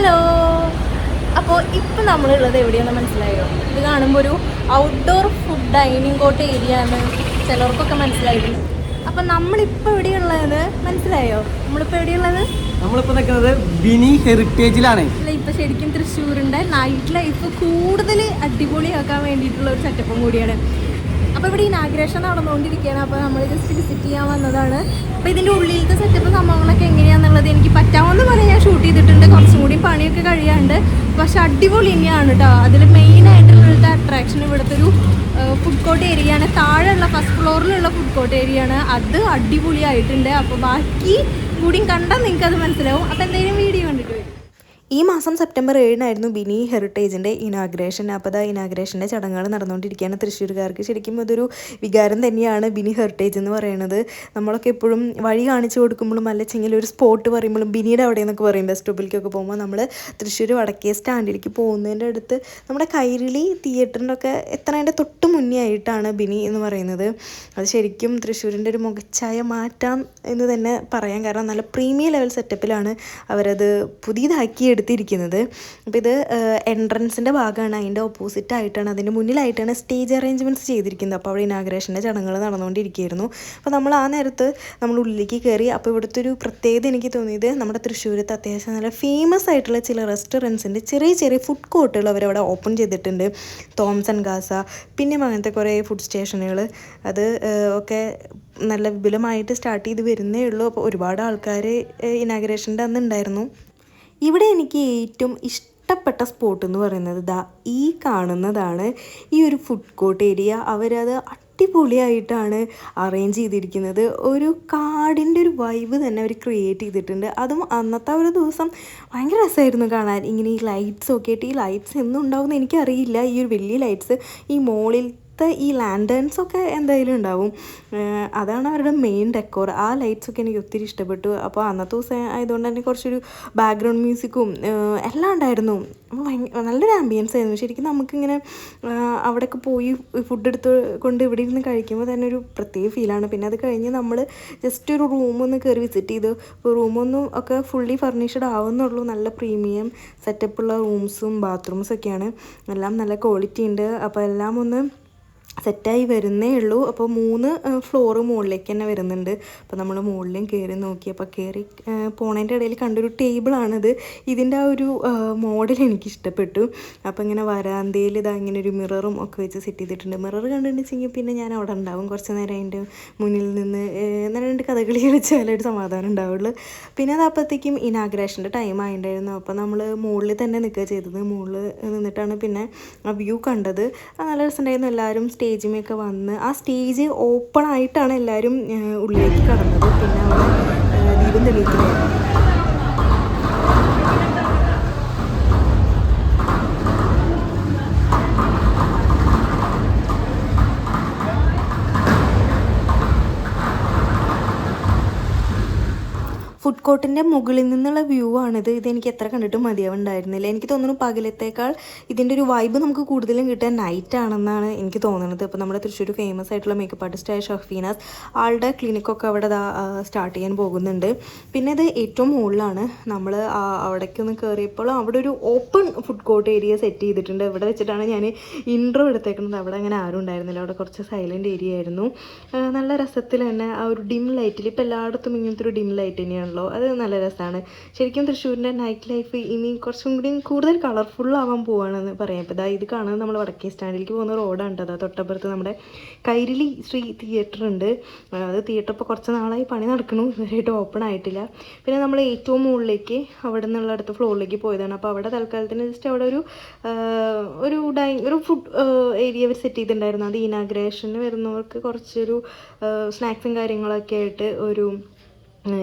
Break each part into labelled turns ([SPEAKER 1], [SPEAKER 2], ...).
[SPEAKER 1] Hello. അപ്പോൾ ഇപ്പം നമ്മളുള്ളത് എവിടെയാണെന്ന് മനസ്സിലായോ? ഇത് കാണുമ്പോൾ ഒരു outdoor food dining court area ആണ് ചിലർക്കൊക്കെ മനസ്സിലായിട്ടുണ്ട്. അപ്പം നമ്മളിപ്പോൾ എവിടെയുള്ളതെന്ന് മനസ്സിലായോ? നമ്മളിപ്പോൾ എവിടെയുള്ളത്?
[SPEAKER 2] നമ്മളിപ്പോൾ നിൽക്കുന്നത് ബിനി ഹെറിറ്റേജിലാണ്.
[SPEAKER 1] അല്ല ഇപ്പം ശരിക്കും തൃശ്ശൂരിന്റെ നൈറ്റ് ലൈഫ് കൂടുതൽ അടിപൊളിയാക്കാൻ വേണ്ടിയിട്ടുള്ള ഒരു സെറ്റപ്പും കൂടിയാണ്. അപ്പോൾ ഇവിടെ ഇനാഗ്രേഷൻ നടന്നുകൊണ്ടിരിക്കുകയാണ്. അപ്പോൾ നമ്മൾ ജസ്റ്റ് വിസിറ്റ് ചെയ്യാൻ വന്നതാണ്. അപ്പോൾ ഇതിന്റെ ഉള്ളിലത്തെ സെറ്റപ്പ് സംഭവങ്ങളൊക്കെ എങ്ങനെയാണെന്നുള്ളത് എനിക്ക് പറ്റാവുന്ന പോലെ ഞാൻ ഷൂട്ട് ചെയ്തിട്ടുണ്ട്. പക്ഷെ അടിപൊളി തന്നെയാണ് കേട്ടോ അതിൽ മെയിനായിട്ടുള്ള അട്രാക്ഷൻ ഇവിടുത്തെ ഒരു ഫുഡ് കോർട്ട് ഏരിയ ആണ്. താഴെയുള്ള ഫസ്റ്റ് ഫ്ലോറിലുള്ള ഫുഡ് കോർട്ട് ഏരിയ ആണ്. അത് അടിപൊളിയായിട്ടുണ്ട്. അപ്പോൾ ബാക്കി കൂടിയും കണ്ടാൽ നിങ്ങൾക്ക് അത് മനസ്സിലാവും. അപ്പോൾ എന്തെങ്കിലും വീഡിയോ കണ്ടിട്ട് വരും.
[SPEAKER 3] ഈ മാസം സെപ്റ്റംബർ ഏഴിനായിരുന്നു ബിനി ഹെറിറ്റേജിന്റെ ഇനാഗ്രേഷൻ. അപ്പോൾ അതാ ഇനാഗ്രേഷന്റെ ചടങ്ങുകൾ നടന്നുകൊണ്ടിരിക്കുകയാണ്. തൃശ്ശൂർക്കാർക്ക് ശരിക്കും അതൊരു വികാരം തന്നെയാണ് ബിനി ഹെറിറ്റേജ് എന്ന് പറയുന്നത്. നമ്മളൊക്കെ എപ്പോഴും വഴി കാണിച്ചു കൊടുക്കുമ്പോഴും അല്ലെങ്കിൽ ഒരു സ്പോട്ട് പറയുമ്പോഴും ബിനിയുടെ അവിടെ എന്നൊക്കെ പറയും. ബസ് സ്റ്റോപ്പിലേക്കൊക്കെ പോകുമ്പോൾ നമ്മൾ തൃശ്ശൂർ വടക്കേ സ്റ്റാൻഡിലേക്ക് പോകുന്നതിന്റെ അടുത്ത് നമ്മുടെ കൈരളി തിയേറ്ററിന്റെ ഒക്കെ എത്രേന്റെ തൊട്ട് മുന്നേ ആയിട്ടാണ് ബിനി എന്ന് പറയുന്നത്. അത് ശരിക്കും തൃശ്ശൂരിന്റെ ഒരു മുഖച്ഛായ മാറ്റാം എന്ന് തന്നെ പറയാം. കാരണം നല്ല പ്രീമിയം ലെവൽ സെറ്റപ്പിലാണ് അവരത് പുതിയതാക്കി എടുത്തിരിക്കുന്നത് അപ്പോൾ ഇത് എൻട്രൻസിന്റെ ഭാഗമാണ്. അതിന്റെ ഓപ്പോസിറ്റ് ആയിട്ടാണ്. അതിന്റെ മുന്നിലായിട്ടാണ് സ്റ്റേജ് അറേഞ്ച്മെന്റ്സ് ചെയ്തിരിക്കുന്നത്. അപ്പോൾ അവിടെ ഇനാഗ്രേഷന്റെ ചടങ്ങുകൾ നടന്നുകൊണ്ടിരിക്കുകയായിരുന്നു. അപ്പോൾ നമ്മൾ ആ നേരത്ത് നമ്മൾ ഉള്ളിലേക്ക് കയറി. അപ്പോൾ ഇവിടുത്തെ ഒരു പ്രത്യേകത എനിക്ക് തോന്നിയത് നമ്മുടെ തൃശ്ശൂരത്ത് അത്യാവശ്യം നല്ല ഫേമസ് ആയിട്ടുള്ള ചില റെസ്റ്റോറന്റ്സിന്റെ ചെറിയ ചെറിയ ഫുഡ് കോർട്ടുകൾ അവരവിടെ ഓപ്പൺ ചെയ്തിട്ടുണ്ട്. തോംസൺ ഗാസ പിന്നെ അങ്ങനത്തെ കുറേ ഫുഡ് സ്റ്റേഷനുകൾ അത് ഒക്കെ നല്ല വിപുലമായിട്ട് സ്റ്റാർട്ട് ചെയ്ത് വരുന്നേ ഉള്ളൂ. അപ്പോൾ ഒരുപാട് ആൾക്കാർ ഇനാഗ്രേഷന്റെ അന്ന് ഉണ്ടായിരുന്നു. ഇവിടെ എനിക്ക് ഏറ്റവും ഇഷ്ടപ്പെട്ട സ്പോട്ട് എന്ന് പറയുന്നത് ദാ ഈ കാണുന്നതാണ് ഈ ഒരു ഫുഡ് കോർട്ട് ഏരിയ അവരത് അടിപൊളിയായിട്ടാണ് അറേഞ്ച് ചെയ്തിരിക്കുന്നത്. ഒരു കാടിന്റെ ഒരു വൈബ് തന്നെ അവർ ക്രിയേറ്റ് ചെയ്തിട്ടുണ്ട്. അതും അന്നത്തെ ഒരു ദിവസം ഭയങ്കര രസമായിരുന്നു കാണാൻ. ഇങ്ങനെ ഈ ലൈറ്റ്സ് ഒക്കെ ആയിട്ട് ഈ ലൈറ്റ്സ് എന്നും ഉണ്ടാവുമെന്ന് എനിക്കറിയില്ല. ഈ ഒരു വലിയ ലൈറ്റ്സ് ഈ മോളിൽ ഈ ലാൻഡേൺസ് ഒക്കെ എന്തായാലും ഉണ്ടാവും. അതാണ് അവരുടെ മെയിൻ ഡെക്കോർ ആ ലൈറ്റ്സ് ഒക്കെ എനിക്ക് ഒത്തിരി ഇഷ്ടപ്പെട്ടു. അപ്പോൾ അന്നത്തെ ദിവസം ആയതുകൊണ്ട് തന്നെ കുറച്ചൊരു ബാക്ക്ഗ്രൗണ്ട് മ്യൂസിക്കും എല്ലാം ഉണ്ടായിരുന്നു. നല്ലൊരു ആംബിയൻസ് ആയിരുന്നു. ശരിക്കും നമുക്കിങ്ങനെ അവിടെയൊക്കെ പോയി ഫുഡ് എടുത്ത് കൊണ്ട് ഇവിടെ ഇരുന്ന് കഴിക്കുമ്പോൾ തന്നെ ഒരു പ്രത്യേക ഫീലാണ് പിന്നെ അത് കഴിഞ്ഞ് നമ്മൾ ജസ്റ്റ് ഒരു റൂമൊന്ന് കയറി വിസിറ്റ് ചെയ്തു. റൂമൊന്നും ഒക്കെ ഫുള്ളി ഫർണിഷ്ഡ് ആവുന്നുള്ളൂ. നല്ല പ്രീമിയം സെറ്റപ്പുള്ള റൂംസും ബാത്റൂംസൊക്കെയാണ് എല്ലാം നല്ല ക്വാളിറ്റി ഉണ്ട്. അപ്പോൾ എല്ലാം ഒന്ന് സെറ്റായി വരുന്നേ ഉള്ളൂ. അപ്പോൾ മൂന്ന് ഫ്ലോറ് മുകളിലേക്ക് തന്നെ വരുന്നുണ്ട്. അപ്പോൾ നമ്മൾ മുകളിലും കയറി നോക്കി. അപ്പോൾ കയറി പോണതിന്റെ ഇടയിൽ കണ്ടൊരു ടേബിളാണിത് ഇതിന്റെ ആ ഒരു മോഡൽ എനിക്ക് ഇഷ്ടപ്പെട്ടു. അപ്പോൾ ഇങ്ങനെ വരാന്തയിൽ ഇതാ ഇങ്ങനെ ഒരു മിററും ഒക്കെ വെച്ച് സെറ്റ് ചെയ്തിട്ടുണ്ട്. മിറർ കണ്ടിട്ടുണ്ടെങ്കിൽ പിന്നെ ഞാൻ അവിടെ ഉണ്ടാവും. കുറച്ച് നേരം അതിന്റെ മുന്നിൽ നിന്ന് നല്ല രണ്ട് കഥകളി കളിച്ചാലൊരു സമാധാനം ഉണ്ടാവുള്ളൂ. പിന്നെ അത് അപ്പോഴത്തേക്കും ഇനാഗ്രേഷന്റെ ടൈം ആയിട്ടുണ്ടായിരുന്നു. അപ്പോൾ നമ്മൾ മുകളിൽ തന്നെ നിൽക്കുക ചെയ്തത്. മുകളിൽ നിന്നിട്ടാണ് പിന്നെ ആ വ്യൂ കണ്ടത്. നല്ല രസമുണ്ടായിരുന്നു. എല്ലാവരും സ്റ്റേജിമൊക്കെ വന്ന് ആ സ്റ്റേജ് ഓപ്പൺ ആയിട്ടാണ് എല്ലാവരും ഉള്ളിലേക്ക് കടന്നത്. പിന്നെ അവിടെ ദീപം തെളിയിക്കുന്നുണ്ടായിരുന്നു ഫുഡ് കോർട്ടിന്റെ മുകളിൽ നിന്നുള്ള വ്യൂ ആണിത്. ഇതെനിക്ക് എത്ര കണ്ടിട്ടും മതിയാവുണ്ടായിരുന്നില്ല. എനിക്ക് തോന്നുന്നു പകലത്തേക്കാൾ ഇതിന്റെ ഒരു വൈബ് നമുക്ക് കൂടുതലും കിട്ടുക നൈറ്റ് ആണെന്നാണ് എനിക്ക് തോന്നുന്നത്. ഇപ്പോൾ നമ്മുടെ തൃശ്ശൂർ ഫേമസ് ആയിട്ടുള്ള മേക്കപ്പ് ആർട്ടിസ്റ്റായ ഷഫീനാസ് ആളുടെ ക്ലിനിക്കൊക്കെ അവിടെ സ്റ്റാർട്ട് ചെയ്യാൻ പോകുന്നുണ്ട്. പിന്നെ ഇത് ഏറ്റവും മുകളിലാണ്. നമ്മൾ അവിടേക്കൊന്ന് കയറിയപ്പോൾ അവിടെ ഒരു open food court area set ചെയ്തിട്ടുണ്ട്. ഇവിടെ വെച്ചിട്ടാണ് ഞാൻ ഇൻട്രോ എടുത്തേക്കുന്നത്. അവിടെ അങ്ങനെ ആരും ഉണ്ടായിരുന്നില്ല. അവിടെ കുറച്ച് സൈലന്റ് ഏരിയ ആയിരുന്നു. നല്ല രസത്തിൽ തന്നെ ആ ഒരു ഡിം ലൈറ്റിൽ ഇപ്പോൾ എല്ലായിടത്തും ഇങ്ങനത്തെ ഒരു ഡിം ലൈറ്റ് തന്നെയാണല്ലോ അത് നല്ല രസമാണ് ശരിക്കും തൃശ്ശൂരിന്റെ നൈറ്റ് ലൈഫ് ഇനി കുറച്ചും കൂടി കൂടുതൽ കളർഫുൾ ആവാൻ പോവുകയാണെന്ന് പറയാം. ഇപ്പോൾ ഇതാ ഇത് കാണുന്നത് നമ്മൾ വടക്കേ സ്റ്റാൻഡിലേക്ക് പോകുന്ന റോഡാണ് അതാ തൊട്ടപ്പുറത്ത് നമ്മുടെ കൈരളി ശ്രീ തിയേറ്റർ ഉണ്ട്. അത് തിയേറ്റർ ഇപ്പോൾ കുറച്ച് നാളായി പണി നടക്കണു ഇതുവരെയായിട്ട് ഓപ്പൺ ആയിട്ടില്ല. പിന്നെ നമ്മൾ ഏറ്റവും മുകളിലേക്ക് അവിടെ നിന്നുള്ള അടുത്ത ഫ്ലോറിലേക്ക് പോയതാണ്. അപ്പോൾ അവിടെ തൽക്കാലത്തിന് ജസ്റ്റ് അവിടെ ഒരു ഒരു ഡൈനിങ് ഒരു ഫുഡ് ഏരിയ അവർ സെറ്റ് ചെയ്തിട്ടുണ്ടായിരുന്നു. അത് ഇനാഗ്രേഷന് വരുന്നവർക്ക് കുറച്ചൊരു സ്നാക്സും കാര്യങ്ങളൊക്കെ ആയിട്ട് ഒരു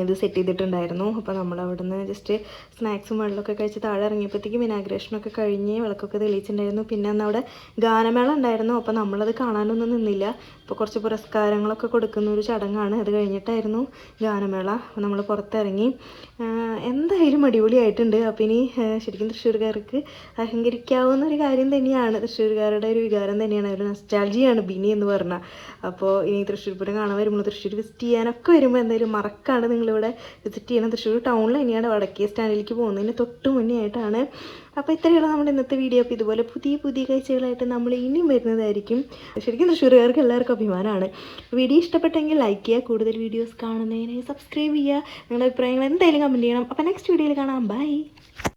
[SPEAKER 3] ഇത് സെറ്റ് ചെയ്തിട്ടുണ്ടായിരുന്നു. അപ്പോൾ നമ്മൾ അവിടുന്ന് ജസ്റ്റ് സ്നാക്സും വെള്ളമൊക്കെ കഴിച്ച് താഴെ ഇറങ്ങിയപ്പോഴത്തേക്കും ഇനാഗ്രേഷനൊക്കെ കഴിഞ്ഞ് വിളക്കൊക്കെ തെളിയിച്ചിട്ടുണ്ടായിരുന്നു. പിന്നെ അന്ന് അവിടെ ഗാനമേള ഉണ്ടായിരുന്നു. അപ്പോൾ നമ്മളത് കാണാനൊന്നും നിന്നില്ല. ഇപ്പോൾ കുറച്ച് പുരസ്കാരങ്ങളൊക്കെ കൊടുക്കുന്ന ഒരു ചടങ്ങാണ്. അത് കഴിഞ്ഞിട്ടായിരുന്നു ഗാനമേള. അപ്പോൾ നമ്മൾ പുറത്തിറങ്ങി. എന്തായാലും അടിപൊളിയായിട്ടുണ്ട്. അപ്പോൾ ഇനി ശരിക്കും തൃശ്ശൂർകാർക്ക് അഹങ്കരിക്കാവുന്ന ഒരു കാര്യം തന്നെയാണ്. തൃശ്ശൂർകാരുടെ ഒരു വികാരം തന്നെയാണ്. ഒരു നസ്റ്റാൾജിയാണ് ബിനി എന്ന് പറഞ്ഞാൽ അപ്പോൾ ഇനി തൃശ്ശൂർ പൂരം കാണാൻ വരുമ്പോൾ തൃശ്ശൂർ വിസിറ്റ് ചെയ്യാനൊക്കെ വരുമ്പോൾ എന്തായാലും മറക്കാണ്ട് നിങ്ങളിവിടെ വിസിറ്റ് ചെയ്യണം തൃശ്ശൂർ ടൗണിൽ തന്നെയാണ് വടക്കേ സ്റ്റാൻഡിലേക്ക് പോകുന്നതിന് തൊട്ട് മുന്നേ ആയിട്ടാണ്. അപ്പോൾ ഇത്രയുള്ള നമ്മുടെ ഇന്നത്തെ വീഡിയോ അപ്പോൾ ഇതുപോലെ പുതിയ പുതിയ കാഴ്ചകളായിട്ട് നമ്മൾ ഇനിയും വരുന്നതായിരിക്കും. ശരിക്കും തൃശ്ശൂർകാർക്ക് എല്ലാവർക്കും അഭിമാനമാണ്. വീഡിയോ ഇഷ്ടപ്പെട്ടെങ്കിൽ ലൈക്ക് ചെയ്യുക കൂടുതൽ വീഡിയോസ് കാണുന്നതിന് സബ്സ്ക്രൈബ് ചെയ്യുക. നിങ്ങളുടെ അഭിപ്രായങ്ങൾ എന്തായാലും കമന്റ് ചെയ്യണം. അപ്പോൾ നെക്സ്റ്റ് വീഡിയോയിൽ കാണാം. ബൈ